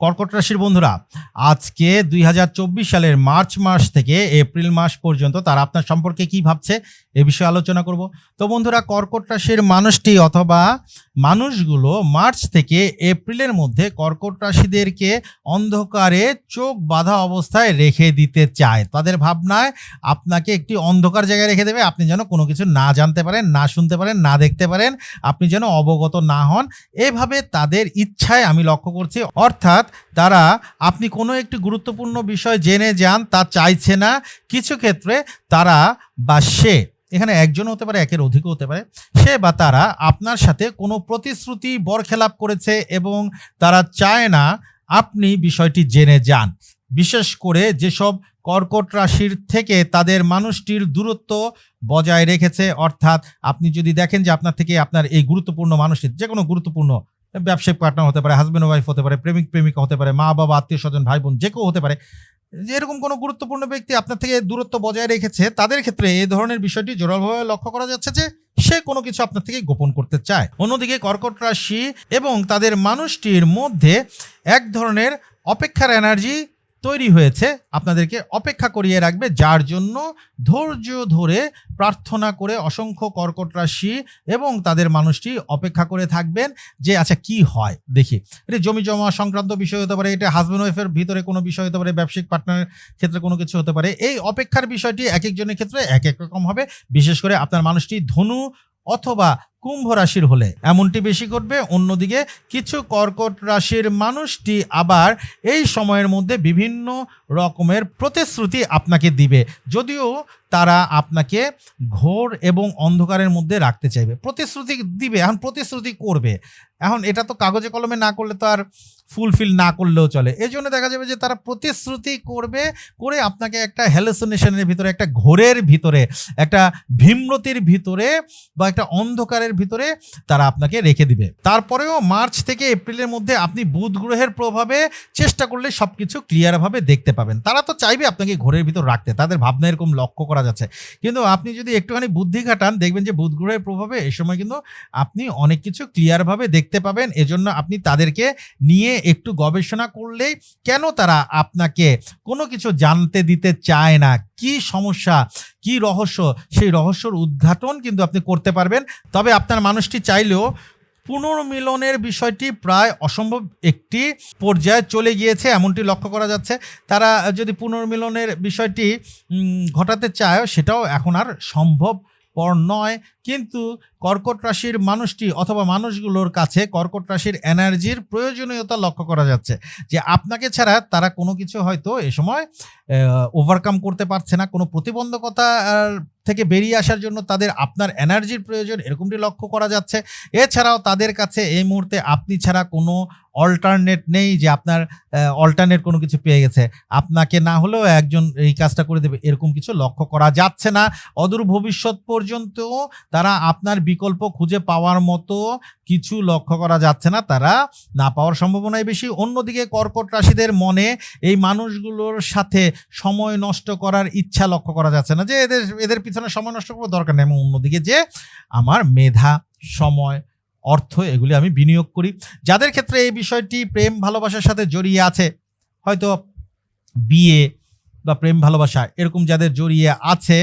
কর্কট রাশির বন্ধুরা, আজকে দুই হাজার চব্বিশ সালের মার্চ মাস থেকে এপ্রিল মাস পর্যন্ত তারা আপনার সম্পর্কে কি ভাবছে এ বিষয়ে আলোচনা করব। তো বন্ধুরা, কর্কট রাশির মানুষটি অথবা মানুষগুলো মার্চ থেকে এপ্রিলের মধ্যে কর্কট রাশিদেরকে অন্ধকারে চোখ বাঁধা অবস্থায় রেখে দিতে চায়। তাদের ভাবনায় আপনাকে একটি অন্ধকার জায়গায় রেখে দেবে। আপনি যেন কোনো কিছু না জানতে পারেন, না শুনতে পারেন, না দেখতে পারেন। আপনি যেন অবগত না হন। এভাবে তাদের ইচ্ছায় আমি লক্ষ্য করছি। অর্থাৎ তারা, আপনি কোনো একটি গুরুত্বপূর্ণ বিষয় জেনে যান তা চাইছে না। কিছু ক্ষেত্রে তারা বা সে এখানে একজন হতে পারে, একের অধিকও হতে পারে। সে বা তারা আপনার সাথে কোনো প্রতিশ্রুতি বরখেলাপ করেছে এবং তারা চায় না আপনি বিষয়টি জেনে যান। বিশেষ করে যেসব কর্কট রাশির থেকে তাদের মানুষটির দূরত্ব বজায় রেখেছে, অর্থাৎ আপনি যদি দেখেন যে আপনার থেকে আপনার এই গুরুত্বপূর্ণ মানুষটি, যে কোনো গুরুত্বপূর্ণ ব্যবসায়িক পার্টনার হতে পারে হাজব্যান্ড ওয়াইফ হতে পারে, প্রেমিক, প্রেমিকা হতে পারে মা বাবা আত্মীয় স্বজন ভাই বোন যে কেউ হতে পারে যে এরকম কোনো গুরুত্বপূর্ণ ব্যক্তি আপনার থেকে দূরত্ব বজায় রেখেছে, তাদের ক্ষেত্রে এই ধরনের বিষয়টি জোরালভাবে লক্ষ্য করা যাচ্ছে যে সে কোনো কিছু আপনার থেকে গোপন করতে চায়। অন্যদিকে কর্কট রাশি এবং তাদের মানুষটির মধ্যে এক ধরনের অপেক্ষার এনার্জি তৈরি হয়েছে, আপনাদেরকে অপেক্ষা করিয়ে রাখবে, যার জন্য ধৈর্য ধরে প্রার্থনা করে অসংখ্য কর্কট রাশি এবং তাদের মানুষটি অপেক্ষা করে থাকবেন যে আচ্ছা কি হয়? দেখি। এটা জমি জমা সংক্রান্ত বিষয় হতে পারে, এটা হাজব্যান্ড ওয়াইফের ভিতরে কোনো বিষয় হতে পারে, ব্যবসায়িক পার্টনারের ক্ষেত্রে কোনো কিছু হতে পারে। এই অপেক্ষার বিষয়টি এক একজনের ক্ষেত্রে এক এক রকম হবে। বিশেষ করে আপনার মানুষটি ধনু অথবা কুম্ভ রাশির হলে। এমনটি বেশি ঘটবে। অন্যদিকে কিছু কর্কট রাশির মানুষটি আবার এই সময়ের মধ্যে বিভিন্ন রকমের প্রতিশ্রুতি আপনাকে দিবে। যদিও তারা আপনাকে ঘোর এবং অন্ধকারের মধ্যে রাখতে চাইবে। প্রতিশ্রুতি দিবে, এখন প্রতিশ্রুতি করবে। এখন এটা তো কাগজে কলমে না করলে তো আর ফুলফিল না করলেও চলে। এই জন্য দেখা যাবে যে তারা প্রতিশ্রুতি করবে, করে আপনাকে একটা হ্যালোসিনেশনের ভিতরে, একটা ঘোরের ভিতরে, একটা ভীমরতির ভিতরে বা একটা অন্ধকারের ভিতরে তারা আপনাকে রেখে দিবে। তারপরেও মার্চ থেকে এপ্রিলের মধ্যে আপনি বুধ গ্রহের প্রভাবে চেষ্টা করলে সব কিছু ক্লিয়ারভাবে দেখতে পাবেন। তারা তো চাইবে আপনাকে ঘোরের ভিতর রাখতে। তাদের ভাবনা এরকম লক্ষ্য করা যাচ্ছে। কিন্তু আপনি যদি একটুখানি বুদ্ধি খাটান, দেখবেন যে বুধ গ্রহের প্রভাবে এই সময় কিন্তু আপনি অনেক কিছু ক্লিয়ারভাবে দেখতে পাবেন। এজন্য আপনি তাদেরকে নিয়ে একটু গবেষণা করলেই কেন তারা আপনাকে কোনো কিছু জানতে দিতে চায় না? কি সমস্যা? কি রহস্য? সেই রহস্যর উদ্ঘাটন কিন্তু আপনি করতে পারবেন। তবে আপনার মানুষটি চাইলেও পুনর্মিলনের বিষয়টি প্রায় অসম্ভব একটি পর্যায়ে চলে গিয়েছে, এমনটি লক্ষ্য করা যাচ্ছে। তারা যদি পুনর্মিলনের বিষয়টি ঘটাতে চায়, সেটাও এখন আর সম্ভব পর নয়। কিন্তু কর্কট রাশির মানুষটি অথবা মানুষগুলোর কাছে কর্কট রাশির এনার্জির প্রয়োজনীয়তা লক্ষ্য করা যাচ্ছে যে আপনাকে ছাড়া তারা কোনো কিছু হয়তো এ সময় ওভারকাম করতে পারছে না। কোনো প্রতিবন্ধকতা থেকে বেরিয়ে আসার জন্য তাদের আপনার এনার্জির প্রয়োজন এরকমটি লক্ষ্য করা যাচ্ছে। এছাড়াও তাদের কাছে এই মুহূর্তে আপনি ছাড়া কোনো অল্টারনেট নেই যে আপনার অল্টারনেট কোনো কিছু পেয়ে গেছে। আপনাকে না হলেও একজন এই কাজটা করে দেবে। এরকম কিছু লক্ষ্য করা যাচ্ছে না। অদূর ভবিষ্যৎ পর্যন্ত তারা আপনার বিকল্প খুঁজে পাওয়ার মতো কিছু লক্ষ্য করা যাচ্ছে না, তারা না পাওয়ার সম্ভাবনাই বেশি। অন্যদিকে কর্কট রাশিদের মনে এই মানুষগুলোর সাথে সময় নষ্ট করার ইচ্ছা লক্ষ্য করা যাচ্ছে না যে এদের এদের পিছনে সময় নষ্ট করার দরকার নেই। এবং অন্যদিকে যে আমার মেধা, সময়, অর্থ, এগুলি আমি বিনিয়োগ করি। যাদের ক্ষেত্রে এই বিষয়টি প্রেম ভালোবাসার সাথে জড়িয়ে আছে, হয়তো বিয়ে বা প্রেম ভালোবাসা এরকম যাদের জড়িয়ে আছে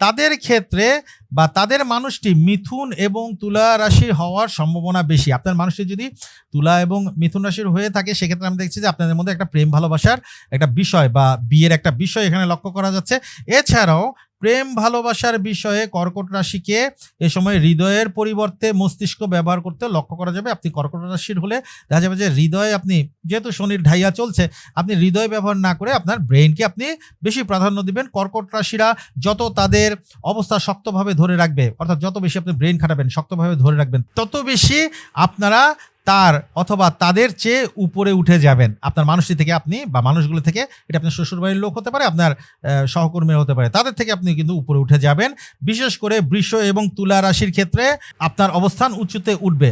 তাদের ক্ষেত্রে বা তাদের মানুষটি মিথুন এবং তুলা রাশির হওয়ার সম্ভাবনা বেশি। আপনার মানুষটি যদি তুলা এবং মিথুন রাশির হয়ে থাকে, সেক্ষেত্রে আমি দেখছি যে আপনাদের মধ্যে একটা প্রেম ভালোবাসার একটা বিষয় বা বিয়ের একটা বিষয় এখানে লক্ষ্য করা যাচ্ছে। এছাড়াও প্রেম ভালোবাসার বিষয়ে কর্কট রাশিকে এ সময় হৃদয়ের পরিবর্তে মস্তিষ্ক ব্যবহার করতে লক্ষ্য করা যাবে। আপনি কর্কট রাশির হলে দেখা যাবে যে হৃদয় আপনি, যেহেতু শনির ঢাইয়া চলছে, আপনি হৃদয় ব্যবহার না করে আপনার ব্রেইনকে আপনি বেশি প্রাধান্য দিবেন। কর্কট রাশিরা যত তাদের অবস্থা শক্তভাবে ধরে রাখবে, অর্থাৎ যত বেশি আপনি ব্রেন খাটাবেন, শক্তভাবে ধরে রাখবেন, তত বেশি আপনারা তার অথবা তাদের চেয়ে উপরে উঠে যাবেন। আপনার মানুষটি থেকে আপনি বা মানুষগুলো থেকে এটা আপনার শ্বশুরবাড়ির লোক হতে পারে আপনার আহ, সহকর্মীরা হতে পারে তাদের থেকে আপনি কিন্তু উপরে উঠে যাবেন। বিশেষ করে বৃষ এবং তুলা রাশির ক্ষেত্রে আপনার অবস্থান উঁচুতে উঠবে।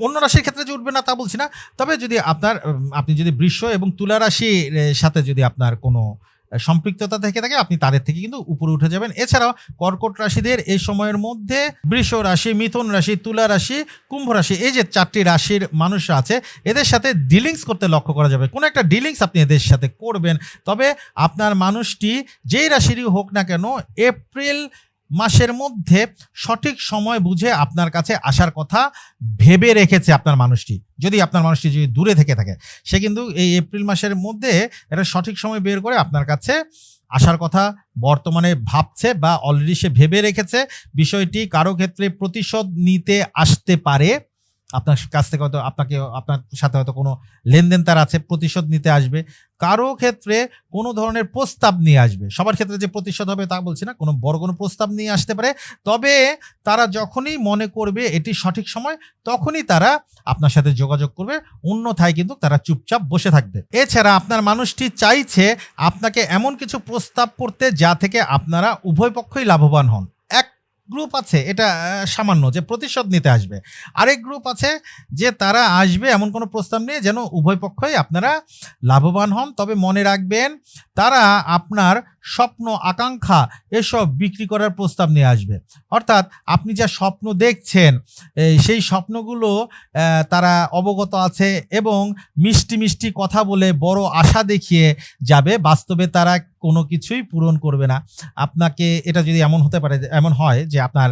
অন্য রাশির ক্ষেত্রে যে উঠবে না তা বলছি না। তবে যদি আপনার আপনি যদি বৃষ এবং তুলা রাশির সাথে যদি আপনার কোনো সম্পৃক্ততা থেকে থাকে, আপনি তাদের থেকে কিন্তু উপরে উঠে যাবেন। এছাড়াও কর্কট রাশিদের এই সময়ের মধ্যে বৃষ রাশি, মিথুন রাশি, তুলা রাশি, কুম্ভ রাশি, এই যে চারটি রাশির মানুষ আছে, এদের সাথে ডিলিংস করতে লক্ষ্য করা যাবে। কোনো একটা ডিলিংস আপনি এদের সাথে করবেন। তবে আপনার মানুষটি যেই রাশিরই হোক না কেন, এপ্রিল মাসের মধ্যে সঠিক সময় বুঝে আপনার কাছে আসার কথা ভেবে রেখেছে আপনার মানুষটি। যদি আপনার মানুষটি যদি দূরে থেকে থাকে, সে কিন্তু এই এপ্রিল মাসের মধ্যে এটা সঠিক সময় বের করে আপনার কাছে আসার কথা বর্তমানে ভাবছে বা অলরেডি সে ভেবে রেখেছে। বিষয়টি কারও ক্ষেত্রে প্রতিশোধ নিতে আসতে পারে। আপনার কাছ থেকে হয়তো আপনাকে, আপনার সাথে হয়তো কোনো লেনদেন তার আছে, প্রতিশোধ নিতে আসবে। কারও ক্ষেত্রে কোনো ধরনের প্রস্তাব নিয়ে আসবে। সবার ক্ষেত্রে যে প্রতিশোধ হবে তা বলছি না, কোনো বড় কোনো প্রস্তাব নিয়ে আসতে পারে। তবে তারা যখনই মনে করবে এটি সঠিক সময়, তখনই তারা আপনার সাথে যোগাযোগ করবে। অন্যথায় কিন্তু তারা চুপচাপ বসে থাকবে। এছাড়া আপনার মানুষটি চাইছে আপনাকে এমন কিছু প্রস্তাব করতে যা থেকে আপনারা উভয় পক্ষই লাভবান হন। গ্রুপ আছে, এটা সামান্য যে প্রতিশোধ নিতে আসবে। আরেক গ্রুপ আছে যে তারা আসবে এমন কোনো প্রস্তাব নিয়ে যেন উভয় পক্ষই আপনারা লাভবান হন। তবে মনে রাখবেন, তারা আপনার স্বপ্ন, আকাঙ্ক্ষা এসব বিক্রি করার প্রস্তাব নিয়ে আসবে। অর্থাৎ আপনি যা স্বপ্ন দেখছেন সেই স্বপ্নগুলো তারা অবগত আছে এবং মিষ্টি মিষ্টি কথা বলে বড় আশা দেখিয়ে যাবে। বাস্তবে তারা কোনো কিছুই পূরণ করবে না। আপনাকে এটা যদি এমন হতে পারে, এমন হয় যে আপনার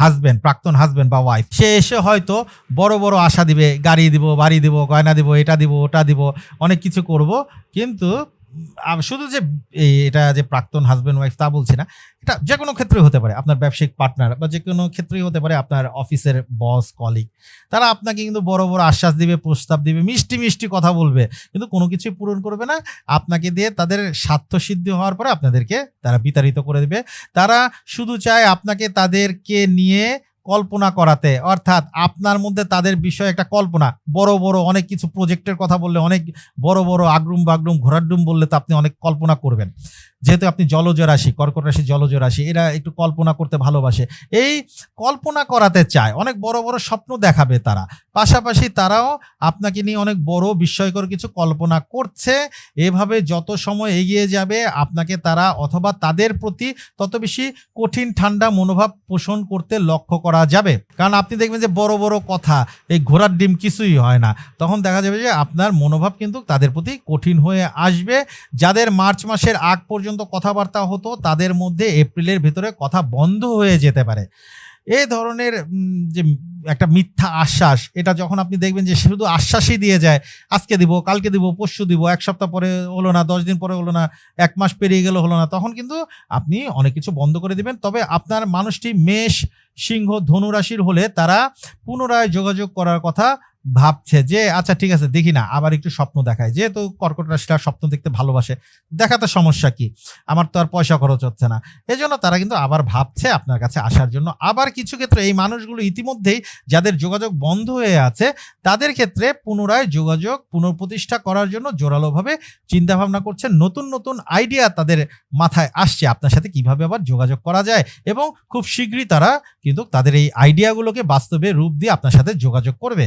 হাজবেন্ড প্রাক্তন হাজবেন্ড বা ওয়াইফ সে এসে হয়তো বড় বড় আশা দিবে, গাড়ি দিব, বাড়ি দিব, গয়না দিব, এটা দিব, ওটা দিব, অনেক কিছু করব। কিন্তু শুধু যে এটা যে প্রাক্তন হাজবেন্ড ওয়াইফ তা বলছি না, এটা যে কোনো ক্ষেত্রে হতে পারে। আপনার ব্যবসায়িক পার্টনার বা যে কোনো ক্ষেত্রেই হতে পারে আপনার অফিসের বস কলিগ তারা আপনাকে কিন্তু বড় বড় আশ্বাস দিবে, প্রস্তাব দিবে, মিষ্টি মিষ্টি কথা বলবে। কিন্তু কোনো কিছুই পূরণ করবে না। আপনাকে দিয়ে তাদের স্বার্থ সিদ্ধি হওয়ার পরে আপনাদেরকে তারা বিতাড়িত করে দেবে। তারা শুধু চায় আপনাকে তাদেরকে নিয়ে কল্পনা করাতে, অর্থাৎ আপনার মধ্যে তাদের বিষয়ে একটা কল্পনা। বড় বড় অনেক কিছু প্রজেক্টের কথা বললে, অনেক বড় বড় আগ্রুম বাগরুম ঘোরাডুম বললে তো আপনি অনেক কল্পনা করবেন। যেহেতু আপনি জলজ রাশি, কর্কট রাশি, জলজ রাশি, এরা একটু কল্পনা করতে ভালোবাসে। এই কল্পনা করাতে চায়, অনেক বড় বড় স্বপ্ন দেখাবে তারা। পাশাপাশি তারাও আপনাকে নিয়ে অনেক বড় বিস্ময়কর কিছু কল্পনা করছে। এভাবে যত সময় এগিয়ে যাবে, আপনাকে তারা অথবা তাদের প্রতি তত বেশি কঠিন, ঠান্ডা মনোভাব পোষণ করতে লক্ষ্য করা যাবে। কারণ আপনি দেখবেন যে বড় বড় কথা, এই ঘোড়ার ডিম কিছুই হয় না। তখন দেখা যাবে যে আপনার মনোভাব কিন্তু তাদের প্রতি কঠিন হয়ে আসবে। যাদের মার্চ মাসের আগ পর্যন্ত কথাবার্তা হতো, তাদের মধ্যে এপ্রিলের ভেতরে কথা বন্ধ হয়ে যেতে পারে। এ ধরনের যে একটা মিথ্যা আশ্বাস, এটা যখন আপনি দেখবেন যে শুধু আশ্বাসই দিয়ে যায়, আজকে দিব, কালকে দিব, পরশু দিব, এক সপ্তাহ পরে হলো না, দশ দিন পরে হলো না, এক মাস পেরিয়ে গেল হলো না, তখন কিন্তু আপনি অনেক কিছু বন্ধ করে দিবেন। তবে আপনার মানুষটি মেষ, সিংহ, ধনুরাশির হলে তারা পুনরায় যোগাযোগ করার কথা ভাবছে যে আচ্ছা ঠিক আছে, দেখি না, আবার একটু স্বপ্ন দেখায়। যেহেতু কর্কট রাশিটা স্বপ্ন দেখতে ভালোবাসে, দেখাতে সমস্যা কি? আমার তো আর পয়সা খরচ হচ্ছে না। এই জন্য তারা কিন্তু আবার ভাবছে আপনার কাছে আসার জন্য। আবার কিছু ক্ষেত্রে এই মানুষগুলো ইতিমধ্যেই যাদের যোগাযোগ বন্ধ হয়ে আছে, তাদের ক্ষেত্রে পুনরায় যোগাযোগ পুনঃপ্রতিষ্ঠা করার জন্য জোরালোভাবে চিন্তা ভাবনা করছেন নতুন নতুন আইডিয়া তাদের মাথায় আসছে আপনার সাথে কীভাবে আবার যোগাযোগ করা যায় এবং খুব শীঘ্রই তারা কিন্তু তাদের এই আইডিয়াগুলোকে বাস্তবে রূপ দিয়ে আপনার সাথে যোগাযোগ করবে।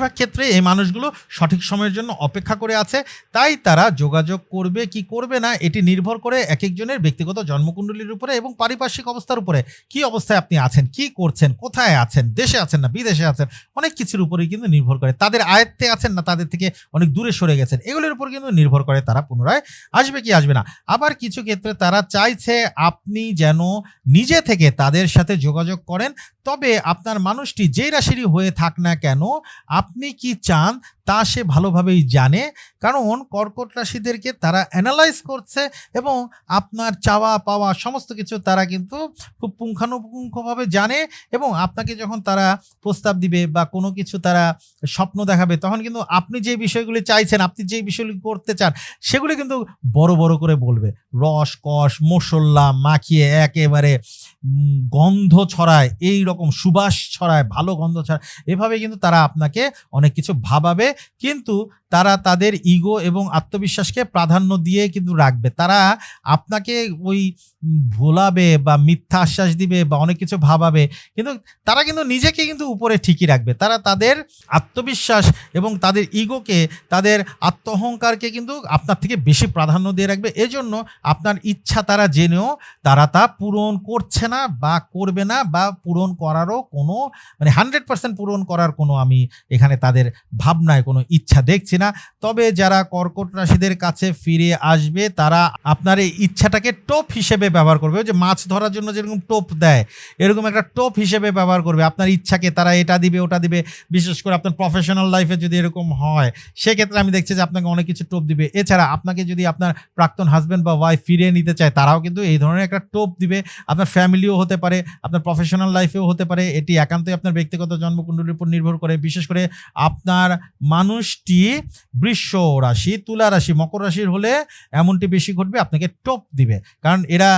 বেশিরভাগ ক্ষেত্রে এই মানুষগুলো সঠিক সময়ের জন্য অপেক্ষা করে আছে, তাই তারা যোগাযোগ করবে কি করবে না, এটি নির্ভর করে এক একজনের ব্যক্তিগত জন্মকুণ্ডলীর উপরে এবং পারিপার্শ্বিক অবস্থার উপরে কি অবস্থায় আপনি আছেন, কি করছেন, কোথায় আছেন, দেশে আছেন না, বিদেশে আছেন, অনেক কিছুর উপরেই কিন্তু নির্ভর করে। তাদের আয়ত্তে আছেন না, তাদের থেকে অনেক দূরে সরে গেছেন, এগুলোর উপর কিন্তু নির্ভর করে তারা পুনরায় আসবে কি আসবে না। আবার কিছু ক্ষেত্রে তারা চাইছে আপনি যেন নিজে থেকে তাদের সাথে যোগাযোগ করেন, তবে আপনার মানুষটি যেই রাশিরই হয়ে থাক না কেন, আপনি কি চান তা সে ভালোভাবেই জানে। কারণ কর্কট রাশিদেরকে তারা অ্যানালাইজ করছে এবং আপনার চাওয়া পাওয়া সমস্ত কিছু তারা কিন্তু খুব পুঙ্খানুপুঙ্খভাবে জানে এবং আপনাকে যখন তারা প্রস্তাব দিবে বা কোনো কিছু তারা স্বপ্ন দেখাবে, তখন কিন্তু আপনি যে বিষয়গুলি চাইছেন, আপনি যে বিষয়গুলি করতে চান, সেগুলি কিন্তু বড় বড় করে বলবে। রস, কষ মশল্লা মাখিয়ে একেবারে গন্ধ ছড়ায় এই রকম সুবাস ছড়ায়, ভালো গন্ধ ছড়ায়, এভাবে কিন্তু তারা আপনাকে অনেক কিছু ভাবাবে কিন্তু তারা তাদের ইগো এবং আত্মবিশ্বাসকে প্রাধান্য দিয়ে কিন্তু রাখবে। তারা আপনাকে ওই ভোলাবে বা মিথ্যা আশ্বাস দিবে বা অনেক কিছু ভাবাবে, কিন্তু তারা কিন্তু নিজেকে কিন্তু উপরে ঠিকই রাখবে। তারা তাদের আত্মবিশ্বাস এবং তাদের ইগোকে তাদের আত্মহংকারকে কিন্তু আপনার থেকে বেশি প্রাধান্য দিয়ে রাখবে। এজন্য আপনার ইচ্ছা তারা জেনেও তারা তা পূরণ করছে না বা করবে না বা পূরণ করারও কোনো মানে হান্ড্রেড পার্সেন্ট পূরণ করার কোনো আমি এখানে তাদের ভাবনায় কোনো ইচ্ছা দেখছি না তবে যারা কর্কট রাশিদের কাছে ফিরে আসবে, তারা আপনার এই ইচ্ছাটাকে টোপ হিসেবে ব্যবহার করবে। যে মাছ ধরার জন্য যেরকম টোপ দেয়, এরকম একটা টোপ হিসেবে ব্যবহার করবে। আপনার ইচ্ছাকে তারা এটা দিবে, ওটা দিবে। বিশেষ করে আপনার প্রফেশনাল লাইফে যদি এরকম হয়, সেক্ষেত্রে আমি দেখছি যে আপনাকে অনেক কিছু টোপ দিবে। এছাড়া আপনাকে যদি আপনার প্রাক্তন হাজব্যান্ড বা ওয়াইফ ফিরিয়ে নিতে চায়, তারাও কিন্তু এই ধরনের একটা টোপ দিবে। আপনার ফ্যামিলিও হতে পারে, আপনার প্রফেশনাল লাইফেও হতে পারে। এটি একান্তই আপনার ব্যক্তিগত জন্মকুণ্ডলীর উপর নির্ভর করে। বিশেষ করে আপনার মানুষটি বৃষ রাশি, তুলা রাশি, মকর রাশির হলে এমনটি বেশি ঘটবে, আপনাকে টোপ দিবে। কারণ এরা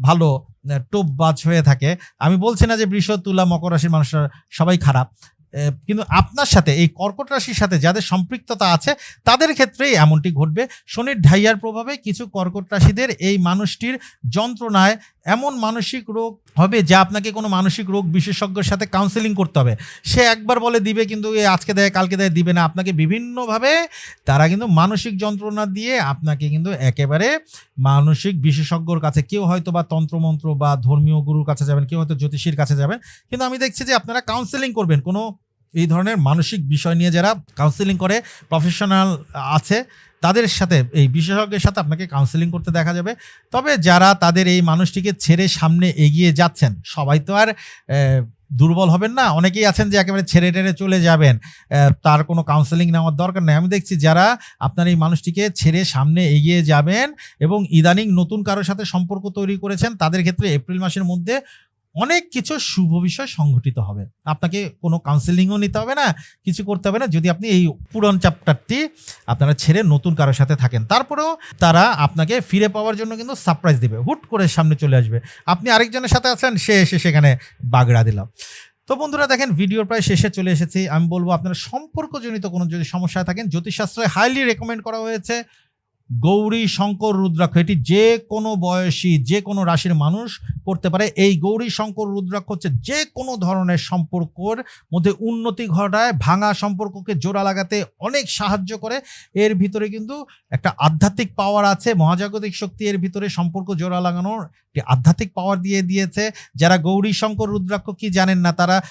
ভালো টোপ বাজ হয়ে থাকে। আমি বলছি না যে বৃষ, তুলা, মকর রাশির মানুষরা সবাই খারাপ। কিন্তু আপনার সাথে, এই কর্কট রাশির সাথে যাদের সম্পৃক্ততা আছে, তাদের ক্ষেত্রেই এমনটি ঘটবে। শনির ঢাইয়ার প্রভাবে কিছু কর্কট রাশিদের এই মানুষটির যন্ত্রণায় এমন মানসিক রোগ হবে যা আপনাকে কোনো মানসিক রোগ বিশেষজ্ঞের সাথে কাউন্সেলিং করতে হবে। সে একবার বলে দিবে কিন্তু আজকে দেয়, কালকে দেয়, দিবে না। আপনাকে বিভিন্নভাবে তারা কিন্তু মানসিক যন্ত্রণা দিয়ে আপনাকে কিন্তু একেবারে মানসিক বিশেষজ্ঞর কাছে, কেউ হয়তো বা তন্ত্রমন্ত্র বা ধর্মীয় গুরুর কাছে যাবেন, কেউ হয়তো জ্যোতিষীর কাছে যাবেন। কিন্তু আমি দেখছি যে আপনারা কাউন্সেলিং করবেন। কোনো এই ধরনের মানসিক বিষয় নিয়ে যারা কাউন্সেলিং করে প্রফেশনাল আছে, তাদের সাথে, এই বিশেষজ্ঞের সাথে আপনাকে কাউন্সেলিং করতে দেখা যাবে। তবে যারা তাদের এই মানুষটিকে ছেড়ে সামনে এগিয়ে যাচ্ছেন, সবাই তো আর দুর্বল হবেন না। অনেকেই আছেন যে একেবারে ছেড়ে টেড়ে চলে যাবেন তার কোনো কাউন্সেলিং নেওয়ার দরকার নেই। আমি দেখছি যারা আপনার এই মানুষটিকে ছেড়ে সামনে এগিয়ে যাবেন এবং ইদানিং নতুন কারোর সাথে সম্পর্ক তৈরি করেছেন, তাদের ক্ষেত্রে এপ্রিল মাসের মধ্যে অনেক কিছু শুভ বিষয় সংঘটিত হবে। আপনাকে কোনো কাউন্সেলিংও নিতে হবে না, কিছু করতে হবে না। যদি আপনি এই পুরন চ্যাপ্টারটি আপনারা ছেড়ে নতুন কারোর সাথে থাকেন, তারপরেও তারা আপনাকে ফিরে পাওয়ার জন্য কিন্তু সারপ্রাইজ দেবে। হুট করে সামনে চলে আসবে। আপনি আরেকজনের সাথে আছেন, সে এসে সেখানে বাগড়া দিলাম তো বন্ধুরা দেখেন ভিডিওর প্রায় শেষে চলে এসেছি। আমি বলব আপনারা সম্পর্কজনিত কোনো যদি সমস্যায় থাকেন, জ্যোতিষশাস্ত্রে হাইলি রেকমেন্ড করা হয়েছে। গৌরী, শঙ্কর, রুদ্রাক্ষ, এটি যে কোনো বয়সী, যে কোনো রাশির মানুষ করতে পারে। এই গৌরী, শঙ্কর, রুদ্রাক্ষ হচ্ছে যে কোনো ধরনের সম্পর্কর মধ্যে উন্নতি ঘটায়, ভাঙা সম্পর্ককে জোড়া লাগাতে অনেক সাহায্য করে। এর ভিতরে কিন্তু একটা আধ্যাত্মিক পাওয়ার আছে, মহাজাগতিক শক্তি এর ভিতরে সম্পর্ক জোড়া লাগানোর একটি আধ্যাত্মিক পাওয়ার দিয়ে দিয়েছে। যারা গৌরী, শঙ্কর, রুদ্রাক্ষ কি জানেন না, তারা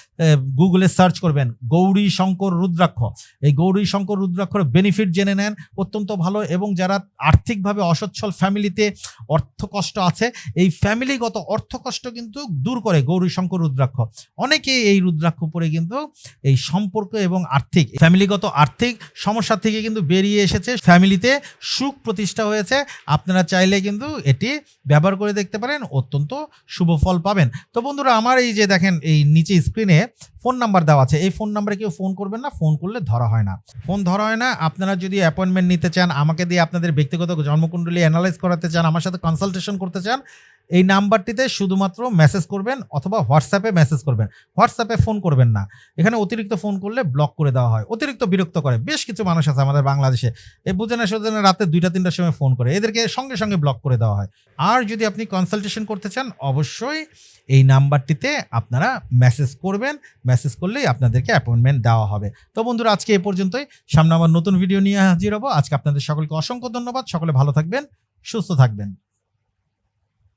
গুগলে সার্চ করবেন, গৌরী, শঙ্কর, রুদ্রাক্ষ। এই গৌরী, শঙ্কর, রুদ্রাক্ষর বেনিফিট জেনে নেন, অত্যন্ত ভালো। এবং যারা আর্থিকভাবে অসচ্ছল ফ্যামিলিতে অর্থ কষ্ট আছে। এই ফ্যামিলিগত অর্থ কষ্ট কিন্তু দূর করে গৌরী শঙ্কর রুদ্রাক্ষ। অনেকে এই রুদ্রাক্ষ পরে কিন্তু এই সম্পর্ক এবং আর্থিক ফ্যামিলিগত আর্থিক সমস্যা থেকে কিন্তু বেরিয়ে এসেছে। ফ্যামিলিতে সুখ প্রতিষ্ঠা হয়েছে। আপনারা চাইলে কিন্তু এটি ব্যবহার করে দেখতে পারেন। অত্যন্ত শুভ ফল পাবেন। তো বন্ধুরা, আমার এই যে দেখেন, এই নিচে স্ক্রিনে ফোন নাম্বার দেওয়া আছে। এই ফোন নাম্বারে কেউ ফোন করবেন না, ফোন করলে ধরা হয় না। ফোন ধরা হয় না, আপনারা যদি অ্যাপয়েন্টমেন্ট নিতে চান, আমাকে দিয়ে আপনাদের ব্যক্তিগত জন্মকুণ্ডলী অ্যানালাইজ করাতে চান, আমার সাথে কনসালটেশন করতে চান, এই নাম্বারটিতে শুধুমাত্র মেসেজ করবেন অথবা হোয়াটসঅ্যাপে মেসেজ করবেন। হোয়াটসঅ্যাপে ফোন করবেন না। এখানে অতিরিক্ত ফোন করলে ব্লক করে দেওয়া হয়, অতিরিক্ত বিরক্ত করে। বেশ কিছু মানুষ আছে আমাদের বাংলাদেশে, এই বুঝে না না রাতে দুইটা, তিনটার সময় ফোন করে। এদেরকে সঙ্গে সঙ্গে ব্লক করে দেওয়া হয়। আর যদি আপনি কনসালটেশন করতে চান, অবশ্যই এই নাম্বারটিতে আপনারা মেসেজ করবেন মেসেজ করলেই আপনাদেরকে অ্যাপয়েন্টমেন্ট দেওয়া হবে। তো বন্ধুরা, আজকে এ পর্যন্তই। সামনে আমার নতুন ভিডিও নিয়ে হাজির হব। আজকে আপনাদের সকলকে অসংখ্য ধন্যবাদ। সকলে ভালো থাকবেন, সুস্থ থাকবেন।